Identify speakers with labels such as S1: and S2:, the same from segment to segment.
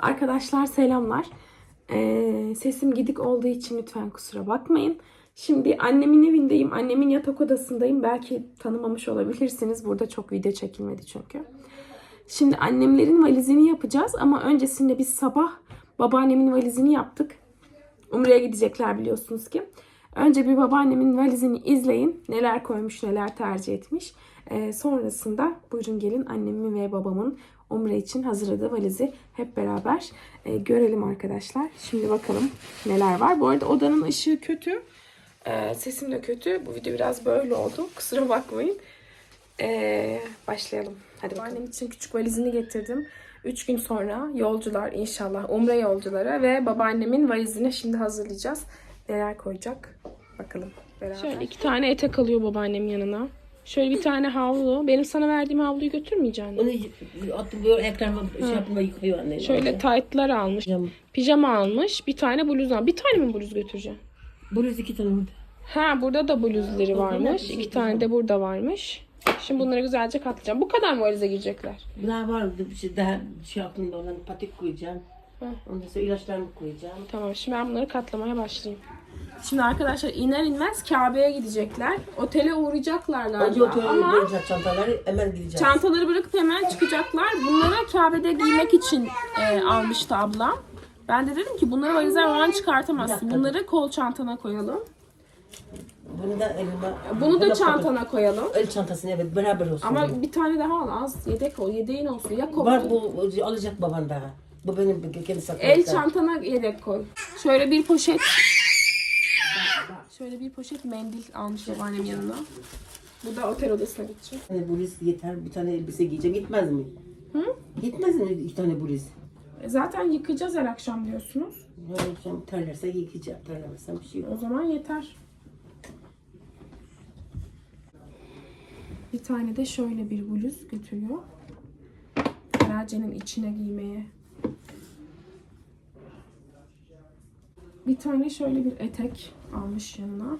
S1: Arkadaşlar selamlar. Ee, sesim gidik olduğu için lütfen kusura bakmayın. Şimdi annemin evindeyim. Annemin yatak odasındayım. Belki tanımamış olabilirsiniz. Burada çok video çekilmedi çünkü. Şimdi annemlerin valizini yapacağız ama öncesinde biz sabah babaannemin valizini yaptık. Umre'ye gidecekler biliyorsunuz ki. Önce bir babaannemin valizini izleyin. Neler koymuş, neler tercih etmiş. Ee, sonrasında buyurun gelin annemin ve babamın Umre için hazırladığı valizi hep beraber e, görelim arkadaşlar. Şimdi bakalım neler var. Bu arada odanın ışığı kötü. Ee, sesim de kötü. Bu video biraz böyle oldu. Kusura bakmayın. Ee, başlayalım. Hadi bakalım. Annem için küçük valizini getirdim. 3 gün sonra yolcular inşallah Umre yolculara ve babaannemin valizini şimdi hazırlayacağız. Neler koyacak bakalım beraber. Şöyle iki tane etek alıyor babaannem yanına. Şöyle bir tane havlu. Benim sana verdiğim havluyu götürmeyeceksin.
S2: Onu attım böyle ekranıma şey yapma yıkıyor anne.
S1: Şöyle taytlar almış.
S2: Pijama.
S1: Pijama almış. Bir tane bluz almış. Bir tane mi bluz götüreceksin?
S2: Bluz iki tane burada.
S1: Ha burada da bluzları varmış.
S2: şey
S1: İki tane de burada varmış. Şimdi bunları güzelce katlayacağım. Bu kadar mı valize girecekler?
S2: Daha var bir şey daha şey aklımda olan patik koyacağım.
S1: Hı.
S2: Ondan sonra ilaçlarımı koyacağım.
S1: Tamam şimdi ben bunları katlamaya başlayayım. Şimdi arkadaşlar iner inmez Kabe'ye gidecekler. Otele uğrayacaklar
S2: Önce
S1: galiba.
S2: otele
S1: Ama
S2: koyacağız çantaları hemen gideceğiz.
S1: çantaları bırakıp hemen çıkacaklar. Bunları Kabe'de giymek için e, almıştı ablam. Ben de dedim ki bunları valize falan çıkartamazsın. Bunları kol çantana koyalım.
S2: Bunu da elime...
S1: Bunu da çantana koyalım.
S2: El çantasına evet beraber olsun.
S1: Ama bir tane daha al az. Yedek ol. Yedeğin olsun. Ya kol.
S2: Var bu alacak baban daha. Bu benim kendi saklı.
S1: El çantana yedek koy. Şöyle bir poşet. Şöyle bir poşet mendil almış babaannem yanına. Bu da otel odasına gidecek.
S2: Hani bluz yeter bir tane elbise giyeceğim. Gitmez mi?
S1: Hı?
S2: Gitmez mi iki tane bluz?
S1: E Zaten yıkayacağız her akşam diyorsunuz.
S2: Ya akşam terlerse yıkayacağım. Terlemezsem bir şey yok.
S1: O zaman yeter. Bir tane de şöyle bir bluz götürüyor. Ferace'nin içine giymeye. Bir tane şöyle bir etek almış yanına.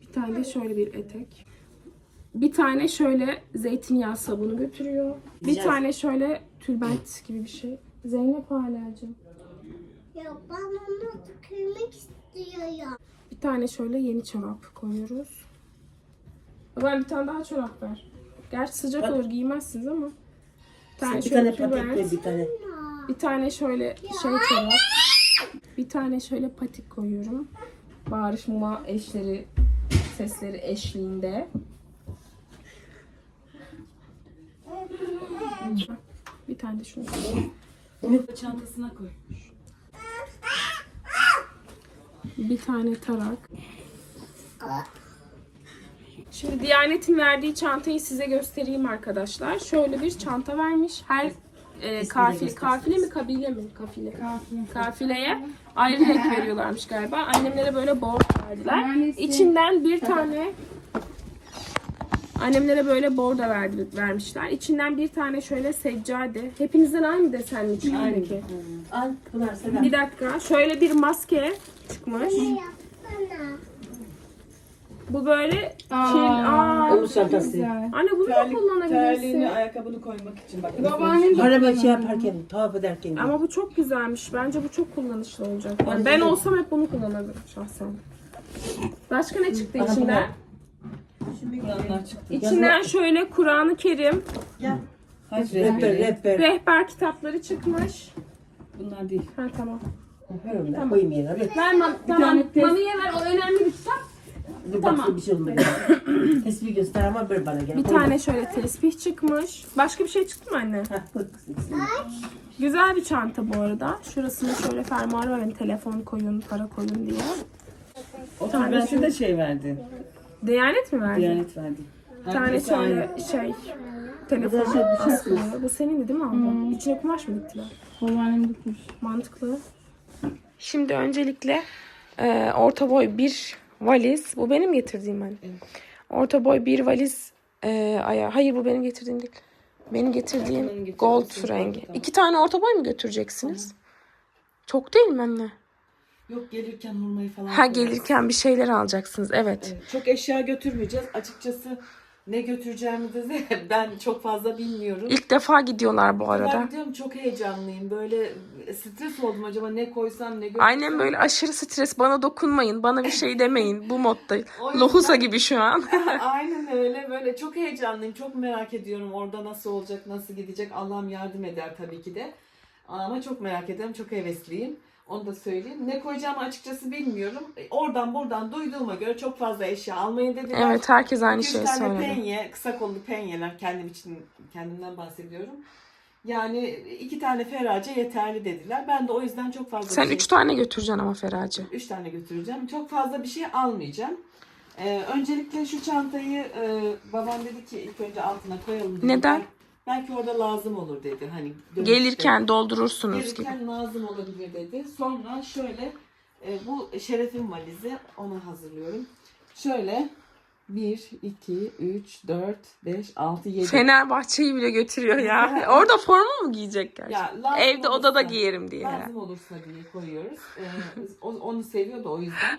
S1: Bir tane de şöyle bir etek. Bir tane şöyle zeytinyağı sabunu götürüyor. Bir
S2: Güzel.
S1: tane şöyle tülbent gibi bir şey. Zeynep halacığım.
S3: Ya ben onu tükürmek istiyorum.
S1: Bir tane şöyle yeni çorap koyuyoruz. Ben bir tane daha çorap ver. Gerçi sıcak olur giymezsiniz ama. Bir tane
S2: Bir
S1: şöyle
S2: tane
S1: tülbent.
S2: bir tane.
S1: Bir tane şöyle şey çorap. Bir tane şöyle patik koyuyorum. Bağırışma eşleri sesleri eşliğinde. Bir tane de şunu koyuyorum.
S4: Çantasına koy.
S1: Bir tane tarak. Şimdi Diyanet'in verdiği çantayı size göstereyim arkadaşlar. Şöyle bir çanta vermiş. Her e, kafile, kafile mi kabile mi? Kafile. Kafileye ayrı renk veriyorlarmış galiba. Annemlere böyle borç verdiler. İçinden bir tane Annemlere böyle borda verdi, vermişler. İçinden bir tane şöyle seccade. Hepinizden aynı desen mi çıktı peki?
S2: Al Pınar selam.
S1: Bir dakika. Şöyle bir maske çıkmış. Bu böyle kil... Aa,
S2: Omuz çantası.
S1: Anne bunu da
S4: Terlik,
S1: kullanabilirsin.
S4: terliğini, ayakkabını koymak için bak.
S1: Babaannem de
S2: Araba şey yaparken, tavaf ederken.
S1: Ama bu çok güzelmiş. Bence bu çok kullanışlı olacak. Yani ben olsam hep bunu kullanırdım şahsen. Başka ne çıktı
S2: Bana
S1: içinden?
S4: Yanlar çıktı.
S1: İçinden şöyle Kur'an-ı Kerim,
S4: Hac
S2: Rehber,
S4: rehberi.
S2: rehber.
S1: rehber kitapları çıkmış.
S4: Bunlar değil.
S1: Ha tamam.
S2: Ver onu, koyayım yerine. Ver.
S1: Ver man tamam.
S4: tane test-
S1: Mamiye ver. O. Tamam.
S2: bir şey olmadı. Tesbih göster ama ver bana gel.
S1: Bir tane şöyle tesbih çıkmış. Başka bir şey çıktı mı anne?
S2: Heh, koy.
S1: Güzel bir çanta bu arada. Şurasında şöyle fermuarı var. Telefon koyun, para koyun diye.
S4: Otobüsü de şey verdi.
S1: Diyanet mi verdi?
S4: Diyanet verdi.
S1: Bir tane şöyle
S4: aynı.
S1: şey telefon
S2: şey-
S1: askılı. Bu senin değil mi abla? İçine kumaş mı diktiler?
S4: Babaannem dikmiş.
S1: Mantıklı. Şimdi öncelikle e, orta boy bir valiz. Bu benim getirdiğim hani. Orta boy bir valiz e, aya. Hayır bu benim getirdiğim değil. Benim getirdiğim
S4: getirdiği
S1: gold
S4: gold,
S1: rengi.
S4: tamam.
S1: İki tane orta boy mu götüreceksiniz? Çok değil mi anne?
S4: Yok gelirken hurmayı falan
S1: Ha
S4: koyarız.
S1: gelirken bir şeyler alacaksınız. Evet.
S4: Evet, Çok eşya götürmeyeceğiz. Açıkçası
S5: Ne götüreceğimi de ben çok fazla bilmiyorum.
S1: İlk defa gidiyorlar bu
S5: Ben
S1: arada.
S5: gidiyorum çok heyecanlıyım. Böyle stres oldum acaba ne koysam ne götürsem.
S1: Annem böyle aşırı stres. Bana dokunmayın. Bana bir şey demeyin. Bu modda.
S5: Yüzden-
S1: Lohusa gibi şu an.
S5: Aynen öyle böyle çok heyecanlıyım. Çok merak ediyorum orada nasıl olacak, nasıl gidecek. Allah'ım yardım eder tabii ki de. Ama çok merak ediyorum, çok hevesliyim. Onu da söyleyeyim. Ne koyacağımı açıkçası bilmiyorum. E, Oradan buradan duyduğuma göre çok fazla eşya almayı dediler.
S1: Evet herkes aynı
S5: 200
S1: şeyi
S5: tane
S1: söyledi.
S5: penye, kısa kollu penyeler kendim için kendimden bahsediyorum. Yani iki tane ferace yeterli dediler. Ben de o yüzden çok fazla
S1: Sen
S5: şey-
S1: üç tane götüreceksin ama Feracı.
S5: Üç tane götüreceğim. Çok fazla bir şey almayacağım. Ee, öncelikle şu çantayı e, babam dedi ki ilk önce altına koyalım dedi.
S1: Neden?
S5: Bel- Belki orada lazım olur dedi. Hani dönüşte.
S1: Gelirken doldurursunuz gibi.
S5: Gelirken lazım olabilir dedi. Sonra şöyle e, bu şerefin valizi onu hazırlıyorum. Şöyle 1, 2, 3, 4, 5, 6, 7.
S1: Fenerbahçe'yi bile götürüyor ya. Orada forma mı giyecek gerçekten?
S5: Ya,
S1: Evde odada
S5: olursa-
S1: giyerim diye.
S5: Lazım olursa diye koyuyoruz. Ee, onu seviyor da o yüzden.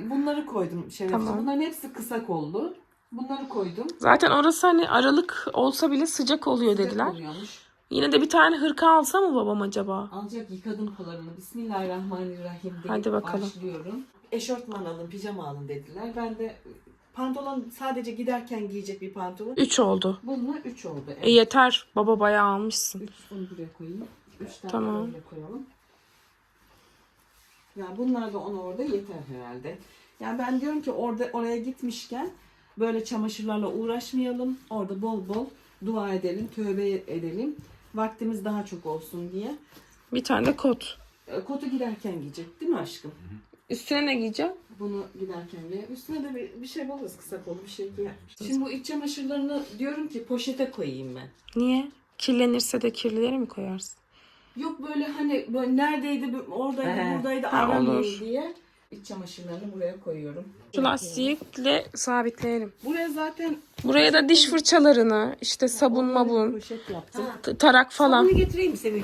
S5: Bunları koydum şerefsiz.
S1: Tamam.
S5: Bunların hepsi kısa kollu. Bunları koydum.
S1: Zaten orası hani aralık olsa bile sıcak oluyor
S5: Sıcak
S1: dediler.
S5: oluyormuş.
S1: Yine de bir tane hırka alsa mı babam acaba?
S5: Alacak yıkadım kollarını. Bismillahirrahmanirrahim deyip
S1: Hadi bakalım.
S5: başlıyorum. Eşortman alın, pijama alın dediler. Ben de pantolon sadece giderken giyecek bir pantolon.
S1: Üç oldu.
S5: Bununla 3 oldu. Evet.
S1: E yeter. Baba bayağı almışsın.
S5: Üç bunu buraya koyayım. Üç tane
S1: Tamam.
S5: böyle koyalım. Ya bunlar da ona orada yeter herhalde. Yani ben diyorum ki orada oraya gitmişken böyle çamaşırlarla uğraşmayalım. Orada bol bol dua edelim, tövbe edelim. Vaktimiz daha çok olsun diye.
S1: Bir tane de kot.
S5: E, Kotu giderken giyecek değil mi aşkım?
S1: Üstüne ne giyeceğim?
S5: Bunu giderken giyer. Üstüne de bir, bir şey buluruz kısa kolu bir şey giyer. Şimdi bu iç çamaşırlarını diyorum ki poşete koyayım ben.
S1: Niye? Kirlenirse de kirlileri mi koyarsın?
S5: Yok böyle hani böyle neredeydi, bu- oradaydı,
S2: He.
S5: buradaydı
S1: Ha,
S5: aramayayım
S1: olur.
S5: diye iç çamaşırlarını buraya koyuyorum.
S1: Şu lastikle sabitleyelim.
S5: Buraya zaten
S1: Buraya da diş fırçalarını, işte sabun mabun,
S5: poşet yaptım.
S1: t- tarak falan.
S2: Bunu getireyim mi Sevil?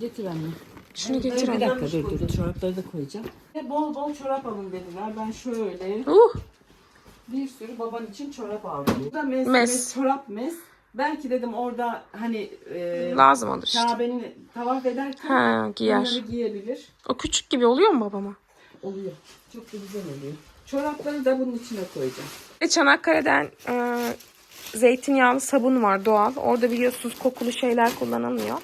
S5: Getir anne.
S1: Şunu getir
S5: Bir
S1: anne.
S5: dakika dur dur. Çorapları da koyacağım. Ve bol bol çorap alın dediler. Ben şöyle
S1: Uh,
S5: bir sürü baban için çorap aldım. Bu da mes,
S1: Mes.
S5: mes, çorap mes. Belki dedim orada hani e,
S1: lazım olur işte.
S5: Kabe'ni tavaf ederken
S1: Ha, giyer.
S5: bunları giyebilir.
S1: O küçük gibi oluyor mu babama?
S5: Oluyor. Çok da güzel oluyor. Çorapları da bunun içine koyacağım.
S1: Ve Çanakkale'den e, zeytinyağlı sabun var doğal. Orada biliyorsunuz kokulu şeyler kullanılmıyor.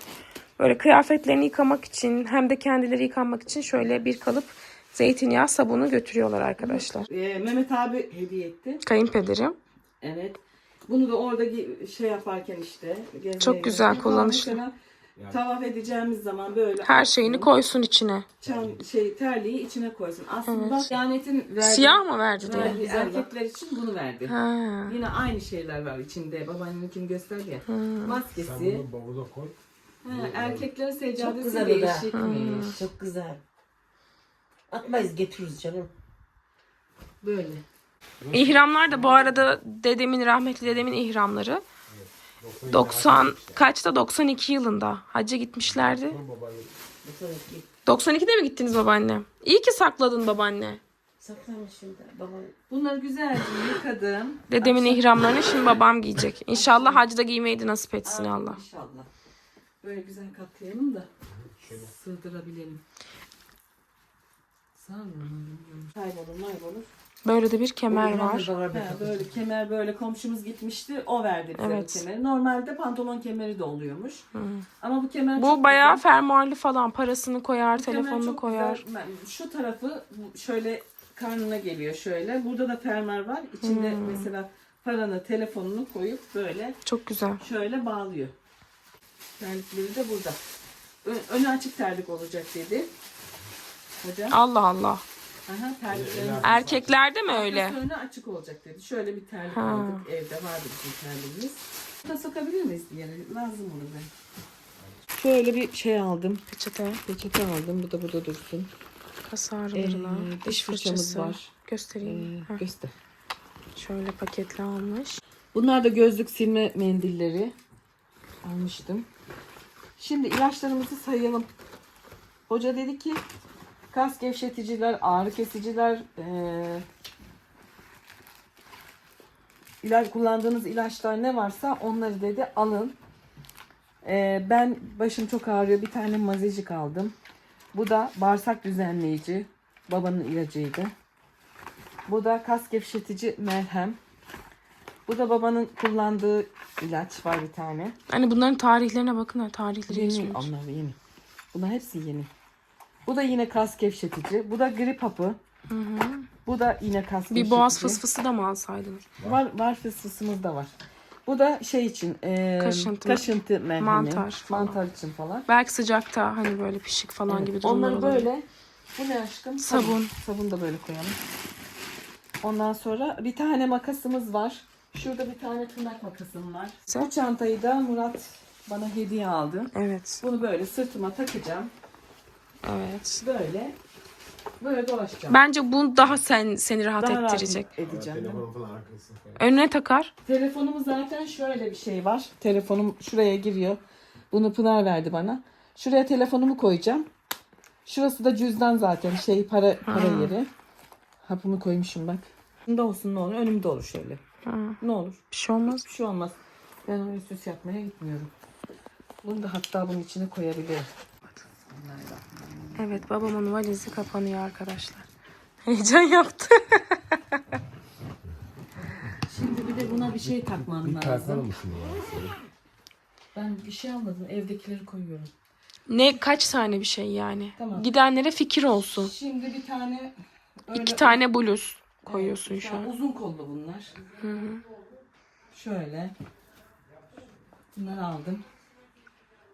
S1: Böyle kıyafetlerini yıkamak için hem de kendileri yıkanmak için şöyle bir kalıp zeytinyağı sabunu götürüyorlar arkadaşlar.
S5: Ee, Mehmet abi hediye etti.
S1: Kayınpederim.
S5: Evet. Bunu da orada şey yaparken işte.
S1: Çok güzel, kullanışlı.
S5: mesela Tavaf edeceğimiz zaman böyle
S1: Her şeyini koysun içine.
S5: çam, şey terliği içine koysun. Aslında Diyanet'in verdiği,
S1: Siyah mı verdi diye?
S5: verdiği erkekler için bunu verdi.
S1: Ha.
S5: Yine aynı şeyler var içinde. Babaanneninkini gösterdi ya.
S1: Hmm.
S5: Maskesi.
S6: Bunu bavula koy.
S5: Ha, erkeklerin
S2: Çok
S5: seccadesi
S2: güzel o da.
S5: değişikmiş.
S2: Çok güzel. Atmayız getiririz canım.
S5: Böyle.
S1: İhramlar da bu arada dedemin rahmetli dedemin ihramları. 90 kaçta 92 yılında hacca gitmişlerdi.
S2: Mesela ki
S1: 92'de mi gittiniz babaanne? İyi ki sakladın babaanne.
S2: saklamış şimdi babam.
S5: Bunları güzelce yıkadım.
S1: Dedemin ihramlarını şimdi babam giyecek. İnşallah hacda giymeyi de nasip etsin Allah.
S5: İnşallah. Böyle güzel katlayalım da sığdırabilelim. Kaybolur maybolur.
S1: Böyle de bir kemer var.
S5: Ha, böyle kemer böyle komşumuz gitmişti. O verdi bize
S1: Evet.
S5: bu kemeri. Normalde pantolon kemeri de oluyormuş. Ama bu kemer
S1: Bu
S5: çok
S1: bayağı
S5: güzel.
S1: fermuarlı falan. Parasını koyar,
S5: Bu kemer
S1: telefonunu
S5: çok
S1: koyar.
S5: güzel. Ben- Şu tarafı bu- şöyle karnına geliyor şöyle. Burada da fermuar var. İçinde
S1: Hmm.
S5: mesela paranı, telefonunu koyup böyle
S1: Çok güzel.
S5: şöyle bağlıyor. Terlikleri de burada. Ö- önü açık terlik olacak dedi. Hocam.
S1: Allah Allah.
S5: Aha,
S1: Erkeklerde mi öyle?
S5: Önü açık olacak dedi. Şöyle bir terlik
S1: Ha.
S5: aldık. Evde vardı bizim terliğimiz. Bunu da sokabilir miyiz bir yere? Lazım olur ben. Şöyle bir şey aldım.
S1: Peçete,
S5: Peçete aldım. Bu da burada dursun.
S1: kas ağrılarına,
S5: Ee,
S1: diş
S5: fırçamız var.
S1: Göstereyim.
S5: Ee,
S1: Heh,
S5: göster.
S1: Şöyle paketli almış.
S5: Bunlar da gözlük silme mendilleri. Almıştım. Şimdi ilaçlarımızı sayalım. Hoca dedi ki kas gevşeticiler, ağrı kesiciler, eee, ilaç kullandığınız ilaçlar ne varsa onları dedi alın. Ee, ben başım çok ağrıyor. Bir tane mazecik aldım. Bu da bağırsak düzenleyici. Babanın ilacıydı. Bu da kas gevşetici merhem. Bu da babanın kullandığı ilaç var bir tane.
S1: Hani bunların tarihlerine bakın ha tarihleri
S5: Yeni,
S1: yazıyor.
S5: onlar yeni. Bunlar hepsi yeni. Bu da yine kas gevşetici. Bu da grip hapı. Bu da yine kas gevşetici.
S1: Bir boğaz fısfısı da mı alsaydınız?
S5: Var, var fısfısımız da var. Bu da şey için e,
S1: Kaşıntı.
S5: kaşıntı merhemi.
S1: Mantar falan.
S5: Mantar için falan.
S1: Belki sıcakta hani böyle pişik falan
S5: Evet,
S1: gibi durumlar
S5: Onları
S1: olabilir.
S5: böyle bu ne aşkım?
S1: Sabun.
S5: Sabun da böyle koyalım. Ondan sonra bir tane makasımız var. Şurada bir tane tırnak makasım var.
S1: Sen?
S5: Bu çantayı da Murat bana hediye aldı.
S1: Evet.
S5: Bunu böyle sırtıma takacağım.
S1: Evet.
S5: Böyle. Böyle dolaşacağım.
S1: Bence bu daha sen seni rahat
S5: Daha rahat
S1: ettirecek.
S5: edeceğim.
S6: Telefonun falan.
S1: Önüne takar.
S5: Telefonumu zaten şöyle bir şey var. Telefonum şuraya giriyor. Bunu Pınar verdi bana. Şuraya telefonumu koyacağım. Şurası da cüzdan zaten şey para para yeri. Hapımı koymuşum bak. Önümde olsun ne olur. Önümde olur şöyle. Ne olur.
S1: Bir şey olmaz.
S5: Bir şey olmaz. Ben onu süs yapmaya gitmiyorum. Bunu da hatta bunun içine koyabilirim.
S1: Evet babamın valizi kapanıyor arkadaşlar. Heyecan yaptı.
S5: Şimdi bir de buna bir şey takmam
S6: Bir
S5: lazım.
S6: mısın ya?
S5: Ben bir şey almadım. Evdekileri koyuyorum.
S1: ne kaç tane bir şey yani.
S5: Tamam.
S1: Gidenlere fikir olsun.
S5: Şimdi bir tane öyle
S1: İki tane bluz koyuyorsun
S5: Evet,
S1: şu an.
S5: Uzun kollu bunlar. Şöyle. Bunları aldım.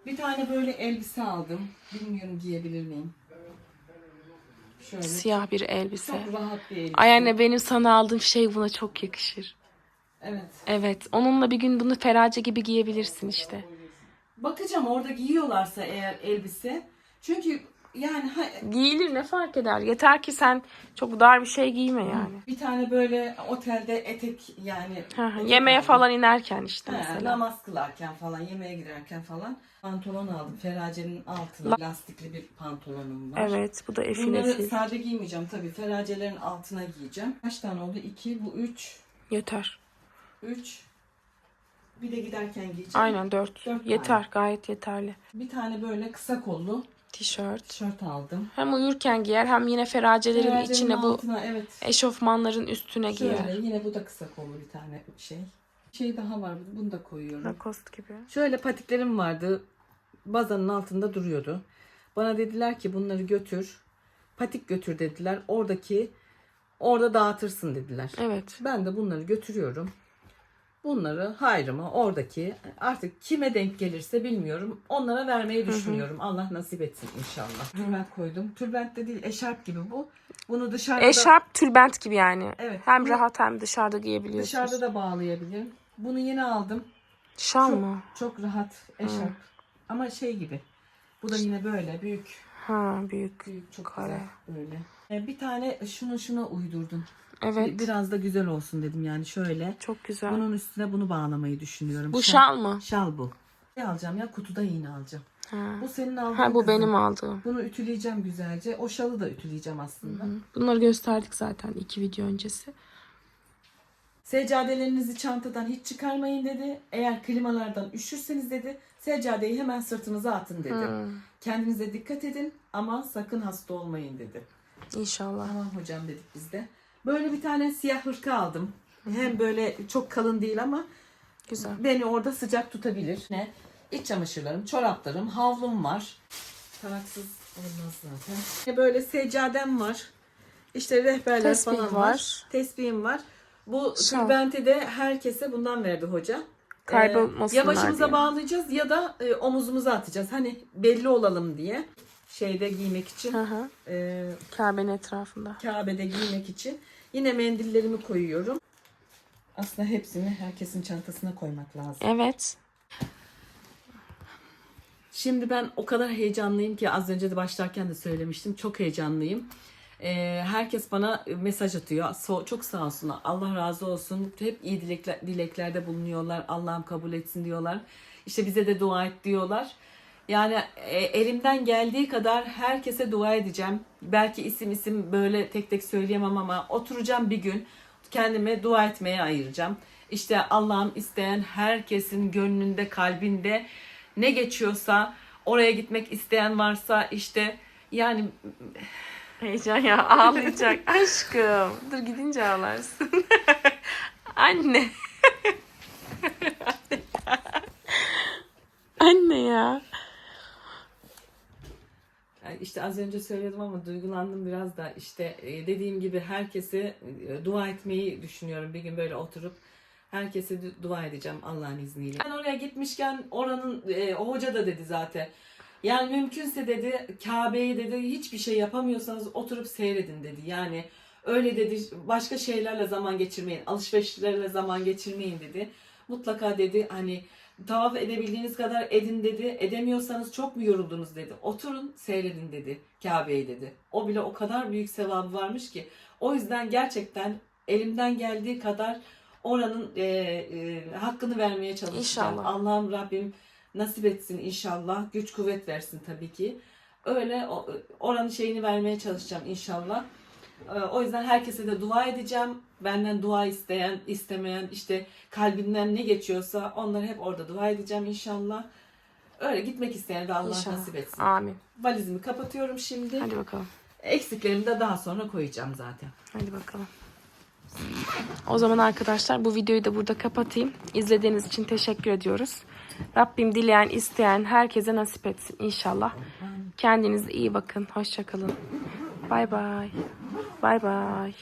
S5: Bir tane böyle elbise aldım. Bilmiyorum giyebilir miyim? Şöyle.
S1: Siyah bir elbise.
S5: Çok rahat bir elbise.
S1: Ay anne benim sana aldığım şey buna çok yakışır.
S5: Evet.
S1: Evet. Onunla bir gün bunu ferace gibi giyebilirsin işte.
S5: Bakacağım orada giyiyorlarsa eğer elbise. Çünkü yani
S1: Giyilir ne fark eder? Yeter ki sen çok dar bir şey giyme yani.
S5: bir tane böyle otelde etek yani etek
S1: Yemeğe
S5: aldım.
S1: falan inerken işte
S5: He,
S1: mesela.
S5: namaz kılarken falan, yemeğe giderken falan pantolon aldım. Ferace'nin altına lastikli bir pantolonum var.
S1: Evet bu da efil
S5: Bunları
S1: efil.
S5: sade giymeyeceğim tabii. Feracelerin altına giyeceğim. Kaç tane oldu? 2, bu 3.
S1: Yeter.
S5: 3. Bir de giderken giyeceğim.
S1: Aynen dört.
S5: Dört
S1: Yeter gayet yeterli.
S5: Bir tane böyle kısa kollu
S1: Tişört.
S5: tişört aldım.
S1: Hem uyurken giyer hem yine feracelerin
S5: Feracelerin
S1: içine bu
S5: altına evet.
S1: eşofmanların üstüne giyer.
S5: Şöyle yine bu da kısa kollu bir tane şey. şey daha var. Bunu da koyuyorum.
S1: Lacoste gibi.
S5: Şöyle patiklerim vardı. Bazanın altında duruyordu. Bana dediler ki bunları götür. Patik götür dediler. Oradaki orada dağıtırsın dediler.
S1: Evet.
S5: Ben de bunları götürüyorum. Bunları hayrıma oradaki artık kime denk gelirse bilmiyorum. Onlara vermeyi düşünüyorum. Allah nasip etsin inşallah. Tülbent koydum. Tülbent de değil eşarp gibi bu. Bunu dışarıda
S1: Eşarp tülbent gibi yani.
S5: Evet.
S1: Hem
S5: Bu-
S1: rahat hem dışarıda giyebiliyorsunuz.
S5: dışarıda da bağlayabilirim. Bunu yeni aldım.
S1: Şal
S5: Çok,
S1: mı?
S5: çok rahat eşarp. Ama şey gibi. Bu da yine böyle büyük.
S1: Ha büyük.
S5: Büyük çok
S1: Kare.
S5: güzel böyle. E, Bir tane şunu şuna uydurdum.
S1: Evet.
S5: Biraz da güzel olsun dedim yani şöyle.
S1: Çok güzel.
S5: Bunun üstüne bunu bağlamayı düşünüyorum.
S1: Bu şal mı?
S5: Şal bu. Ne alacağım ya? Kutuda iğne alacağım.
S1: Ha.
S5: Bu senin aldığın
S1: Ha bu
S5: kızım.
S1: benim aldığım.
S5: Bunu ütüleyeceğim güzelce. O şalı da ütüleyeceğim aslında.
S1: Bunları gösterdik zaten iki video öncesi.
S5: Seccadelerinizi çantadan hiç çıkarmayın dedi. Eğer klimalardan üşürseniz dedi. Seccadeyi hemen sırtınıza atın dedi. Kendinize dikkat edin ama sakın hasta olmayın dedi.
S1: İnşallah.
S5: Tamam hocam dedik biz de. Böyle bir tane siyah hırka aldım. Hem böyle çok kalın değil ama
S1: Güzel.
S5: beni orada sıcak tutabilir. Ne? İç çamaşırlarım, çoraplarım, havlum var. Taraksız olmaz zaten. Böyle seccadem var. İşte rehberler
S1: Tesbih
S5: falan var.
S1: var.
S5: Tesbihim var. Bu
S1: Şal.
S5: tülbenti de herkese bundan verdi hoca.
S1: Kaybolmasınlar
S5: ya başımıza
S1: diye.
S5: bağlayacağız ya da e, omuzumuza atacağız. Hani belli olalım diye. Şeyde giymek için.
S1: Hı hı.
S5: e,
S1: Kabe'nin etrafında.
S5: Kabe'de giymek için. Yine mendillerimi koyuyorum. Aslında hepsini herkesin çantasına koymak lazım.
S1: Evet.
S5: Şimdi ben o kadar heyecanlıyım ki az önce de başlarken de söylemiştim. Çok heyecanlıyım. Ee, herkes bana mesaj atıyor. So- çok sağ olsunlar. Allah razı olsun. Hep iyi dilekler, dileklerde bulunuyorlar. Allah'ım kabul etsin diyorlar. İşte bize de dua et diyorlar. Yani e, elimden geldiği kadar herkese dua edeceğim. Belki isim isim böyle tek tek söyleyemem ama oturacağım bir gün kendime dua etmeye ayıracağım. İşte Allah'ım isteyen herkesin gönlünde, kalbinde ne geçiyorsa oraya gitmek isteyen varsa işte yani
S1: Heyecan ya ağlayacak aşkım. Dur gidince ağlarsın. Anne. Anne ya.
S5: İşte az önce söyledim ama duygulandım biraz da işte e, dediğim gibi herkese e, dua etmeyi düşünüyorum bir gün böyle oturup herkese du- dua edeceğim Allah'ın izniyle. Ben oraya gitmişken oranın e, o hoca da dedi zaten. Yani mümkünse dedi Kabe'yi dedi hiçbir şey yapamıyorsanız oturup seyredin dedi. Yani öyle dedi başka şeylerle zaman geçirmeyin, alışverişlerle zaman geçirmeyin dedi. Mutlaka dedi hani tavaf edebildiğiniz kadar edin dedi. Edemiyorsanız çok mu yoruldunuz dedi. Oturun seyredin dedi Kabe'yi dedi. O bile o kadar büyük sevabı varmış ki. O yüzden gerçekten elimden geldiği kadar oranın e, e, hakkını vermeye çalışacağım.
S1: İnşallah.
S5: Allah'ım Rabbim nasip etsin inşallah. Güç kuvvet versin tabii ki. Öyle oranın şeyini vermeye çalışacağım inşallah. Ee, O yüzden herkese de dua edeceğim. Benden dua isteyen, istemeyen, işte kalbinden ne geçiyorsa onları hep orada dua edeceğim inşallah. Öyle gitmek isteyen de Allah
S1: İnşallah.
S5: nasip etsin.
S1: Amin.
S5: Valizimi kapatıyorum şimdi.
S1: Hadi bakalım.
S5: Eksiklerimi de daha sonra koyacağım zaten.
S1: Hadi bakalım. O zaman arkadaşlar bu videoyu da burada kapatayım. İzlediğiniz için teşekkür ediyoruz. Rabbim dileyen, isteyen herkese nasip etsin inşallah. Kendinize iyi bakın. Hoşçakalın. Bay bay. Bay bay.